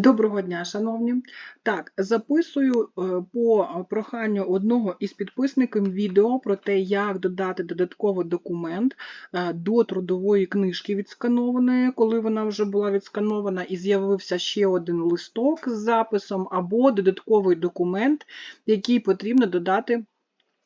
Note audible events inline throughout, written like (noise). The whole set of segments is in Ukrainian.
Доброго дня, шановні. Так, записую е, по проханню одного із підписників відео про те, як додати додатковий документ е, до трудової книжки відсканованої, коли вона вже була відсканована, і з'явився ще один листок з записом, або додатковий документ, який потрібно додати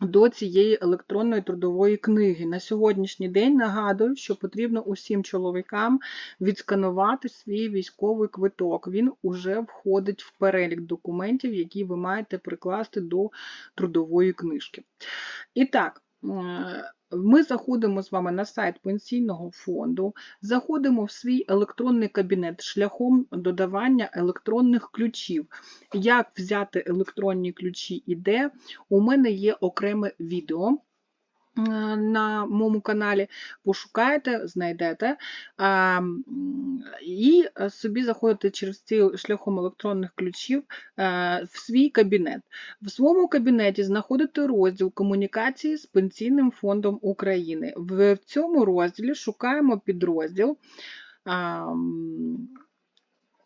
до цієї електронної трудової книги. На сьогоднішній день нагадую, що потрібно усім чоловікам відсканувати свій військовий квиток. Він уже входить в перелік документів, які ви маєте прикласти до трудової книжки. І так, ми заходимо з вами на сайт пенсійного фонду, заходимо в свій електронний кабінет шляхом додавання електронних ключів. Як взяти електронні ключі і де, у мене є окреме відео. На моєму каналі, пошукаєте, знайдете і собі заходите через ці шляхом електронних ключів в свій кабінет. В своєму кабінеті знаходите розділ комунікації з Пенсійним фондом України. В цьому розділі шукаємо підрозділ.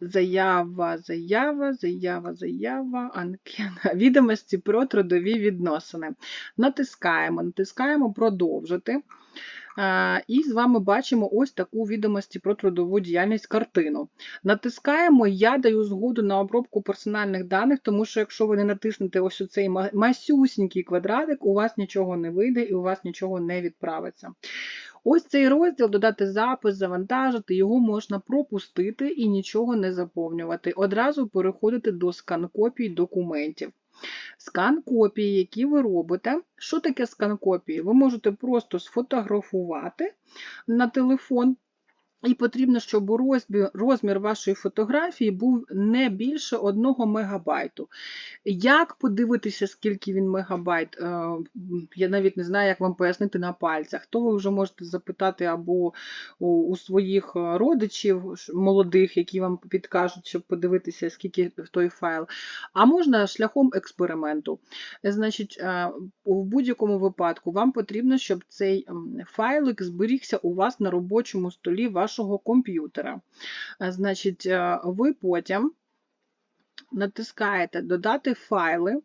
Заява, заява, заява, заява, анкета, (laughs) відомості про трудові відносини. Натискаємо, натискаємо продовжити. І з вами бачимо ось таку відомості про трудову діяльність картину. Натискаємо, я даю згоду на обробку персональних даних, тому що якщо ви не натиснете ось цей масюсінький квадратик, у вас нічого не вийде і у вас нічого не відправиться. Ось цей розділ додати запис, завантажити, його можна пропустити і нічого не заповнювати. Одразу переходити до скан-копій документів. Скан копії, які ви робите. Що таке скан копії? Ви можете просто сфотографувати на телефон і потрібно, щоб розмір, вашої фотографії був не більше 1 мегабайту. Як подивитися, скільки він мегабайт? Е, я навіть не знаю, як вам пояснити на пальцях. То ви вже можете запитати або у своїх родичів молодих, які вам підкажуть, щоб подивитися, скільки той файл. А можна шляхом експерименту. Значить, е, в будь-якому випадку вам потрібно, щоб цей файлик зберігся у вас на робочому столі вашого комп'ютера. Значить, е, ви потім натискаєте Додати файли,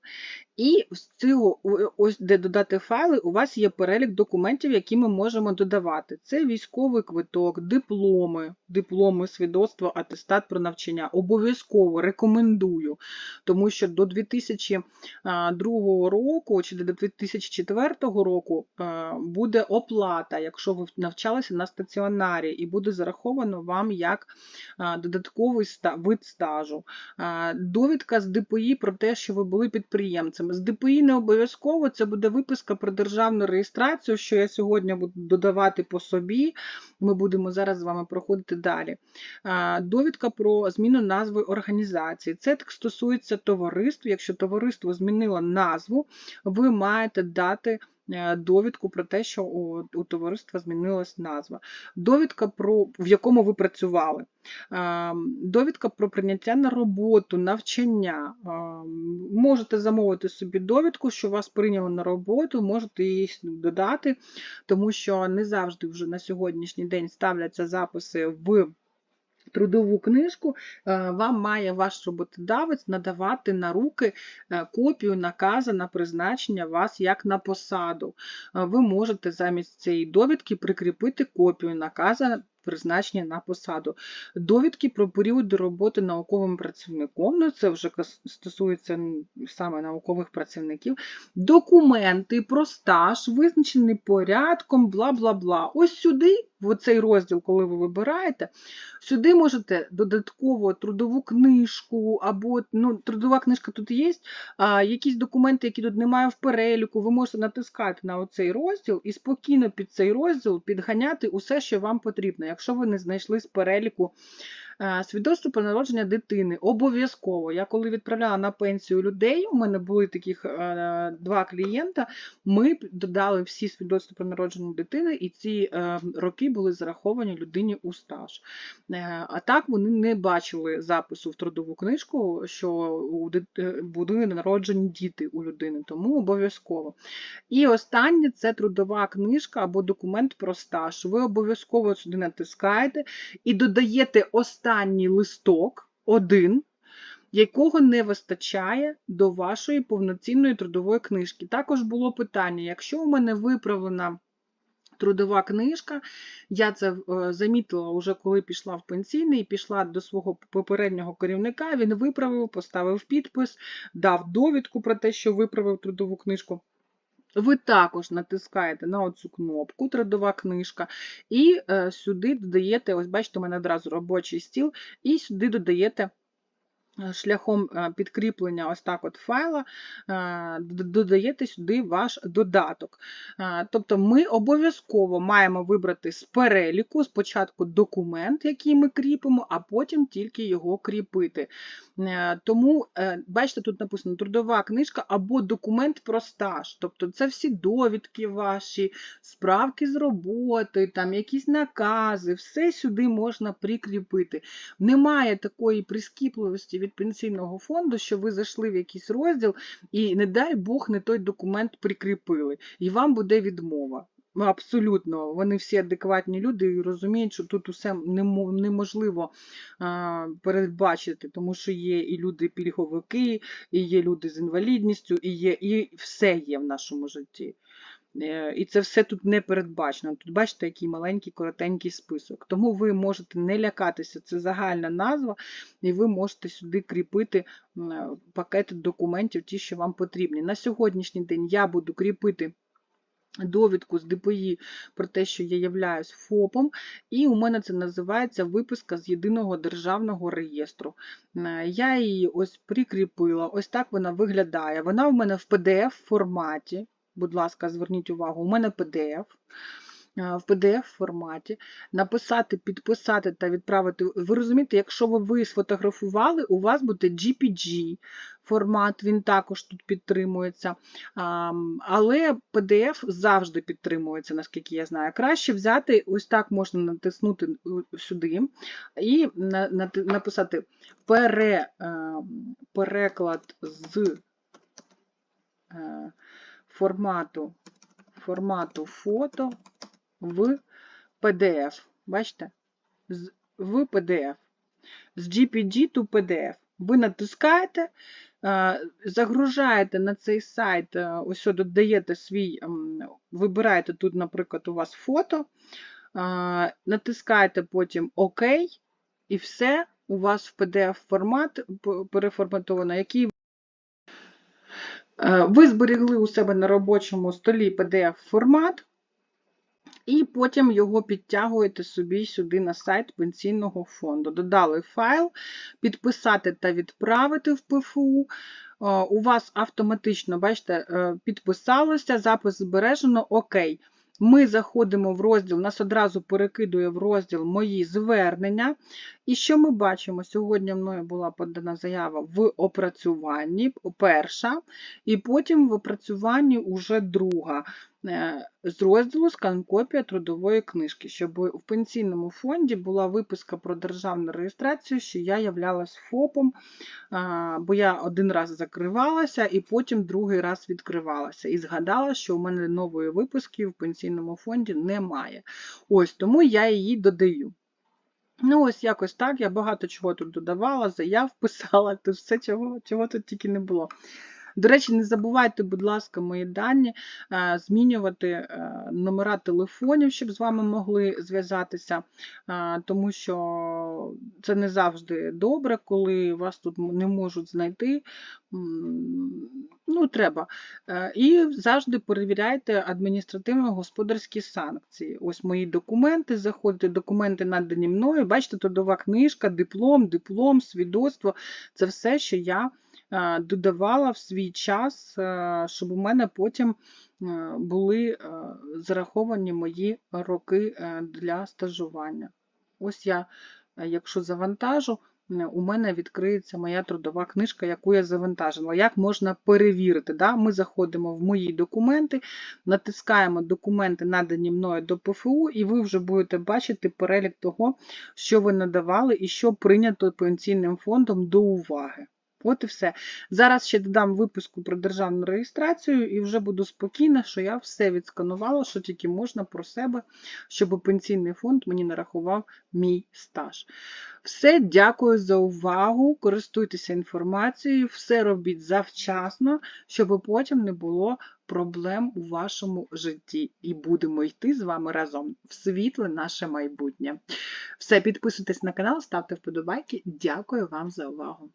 і з цього, ось де додати файли, у вас є перелік документів, які ми можемо додавати. Це військовий квиток, дипломи, дипломи, свідоцтво, атестат про навчання. Обов'язково рекомендую, тому що до 2002 року чи до 2004 року буде оплата, якщо ви навчалися на стаціонарі, і буде зараховано вам як додатковий вид стажу. Довідка з ДПІ про те, що ви були підприємцем. З ДПІ не обов'язково це буде виписка про державну реєстрацію, що я сьогодні буду додавати по собі. Ми будемо зараз з вами проходити далі. Довідка про зміну назви організації. Це так стосується товариств. Якщо товариство змінило назву, ви маєте дати. Е, довідку про те, що у, у товариства змінилась назва, довідка, про, в якому ви працювали, довідка про прийняття на роботу, навчання. Можете замовити собі довідку, що вас прийняли на роботу, можете її додати, тому що не завжди вже на сьогоднішній день ставляться записи в трудову книжку е, вам має ваш роботодавець надавати на руки е, копію наказу на призначення вас як на посаду. Е, ви можете замість цієї довідки прикріпити копію наказу призначення на посаду. Довідки про період роботи науковим працівником, ну це вже стосується саме наукових працівників, документи про стаж, визначений порядком, бла бла бла. Ось сюди, в цей розділ, коли ви вибираєте, сюди можете додатково трудову книжку, або ну, трудова книжка тут є, а, якісь документи, які тут немає в переліку, ви можете натискати на оцей розділ і спокійно під цей розділ підганяти усе, що вам потрібно якщо ви не знайшли з переліку свідоцтво про народження дитини обов'язково. Я коли відправляла на пенсію людей, у мене були таких е, два клієнта, ми додали всі свідоцтва про народження дитини, і ці е, роки були зараховані людині у стаж. А так вони не бачили запису в трудову книжку, що були народжені діти у людини, тому обов'язково. І останнє це трудова книжка або документ про стаж. Ви обов'язково сюди натискаєте і додаєте останнє останній листок один, якого не вистачає до вашої повноцінної трудової книжки. Також було питання: якщо у мене виправлена трудова книжка, я це е, замітила вже коли пішла в пенсійний пішла до свого попереднього керівника. Він виправив, поставив підпис, дав довідку про те, що виправив трудову книжку. Ви також натискаєте на оцю кнопку Трудова книжка, і е, сюди додаєте, ось бачите, у мене одразу робочий стіл, і сюди додаєте. Е, Шляхом е, підкріплення ось так от файла е, додаєте сюди ваш додаток. Тобто ми обов'язково маємо вибрати з переліку спочатку документ, який ми кріпимо, а потім тільки його кріпити. Тому, бачите, тут написано трудова книжка або документ про стаж. Тобто це всі довідки ваші, справки з роботи, там якісь накази, все сюди можна прикріпити. Немає такої прискіпливості від пенсійного фонду, що ви зайшли в якийсь розділ і, не дай Бог, не той документ прикріпили, і вам буде відмова. Абсолютно, вони всі адекватні люди і розуміють, що тут усе неможливо передбачити, тому що є і люди пільговики, і є люди з інвалідністю, і є, і все є в нашому житті. Е, І це все тут не передбачено. Тут бачите, який маленький, коротенький список. Тому ви можете не лякатися, це загальна назва, і ви можете сюди кріпити е, пакети документів, ті, що вам потрібні. На сьогоднішній день я буду кріпити. Довідку з ДПІ про те, що я являюсь ФОПом, і у мене це називається виписка з єдиного державного реєстру. Е, Я її ось прикріпила, ось так вона виглядає. Вона в мене в PDF форматі. Будь ласка, зверніть увагу, у мене PDF. е, В PDF форматі написати, підписати та відправити. Ви розумієте, якщо ви- сфотографували, у вас буде GPG формат, він також тут підтримується. Але PDF завжди підтримується, наскільки я знаю. Краще взяти, ось так можна натиснути е, сюди і написати ем, переклад з е, формату, формату фото в PDF. Бачите? В PDF. З GPG to PDF. Ви натискаєте, е, загружаєте на цей сайт, е, ось додаєте свій, ем, вибираєте тут, наприклад, у вас фото, е, натискаєте потім ОК, і все у вас в PDF-формат переформатовано, який ви зберегли у себе на робочому столі PDF-формат, і потім його підтягуєте собі сюди на сайт пенсійного фонду. Додали файл, підписати та відправити в ПФУ. Е, У вас автоматично, бачите, е, підписалося, запис збережено, окей. Ми заходимо в розділ, нас одразу перекидує в розділ Мої звернення. І що ми бачимо? Сьогодні мною була подана заява в опрацюванні, перша, і потім в опрацюванні уже друга. Е, З розділу скан-копія трудової книжки, щоб в пенсійному фонді була виписка про державну реєстрацію, що я являлась ФОПом, бо я один раз закривалася і потім другий раз відкривалася. І згадала, що у мене нової виписки в пенсійному фонді немає. Ось тому я її додаю. Ну, ось якось так. Я багато чого тут додавала, заяв писала, (laughs) тут все, чого, чого тут тільки не було. До речі, не забувайте, будь ласка, мої дані, е, змінювати е, номера телефонів, щоб з вами могли зв'язатися, е, тому що це не завжди добре, коли вас тут не можуть знайти. Ну, треба. І завжди перевіряйте адміністративно-господарські санкції. Ось мої документи, заходите, документи надані мною. Бачите, трудова книжка, диплом, диплом, свідоцтво це все, що я додавала в свій час, е, щоб у мене потім е, були е, зараховані мої роки е, для стажування. Ось я, е, якщо завантажу, е, у мене відкриється моя трудова книжка, яку я завантажила. Як можна перевірити? Да? Ми заходимо в мої документи, натискаємо документи, надані мною до ПФУ, і ви вже будете бачити перелік того, що ви надавали і що прийнято пенсійним фондом до уваги. От і все. Зараз ще додам виписку про державну реєстрацію і вже буду спокійна, що я все відсканувала, що тільки можна про себе, щоб пенсійний фонд мені нарахував мій стаж. Все, дякую за увагу. Користуйтеся інформацією, все робіть завчасно, щоб потім не було проблем у вашому житті. І будемо йти з вами разом в світле наше майбутнє. Все, підписуйтесь на канал, ставте вподобайки. Дякую вам за увагу!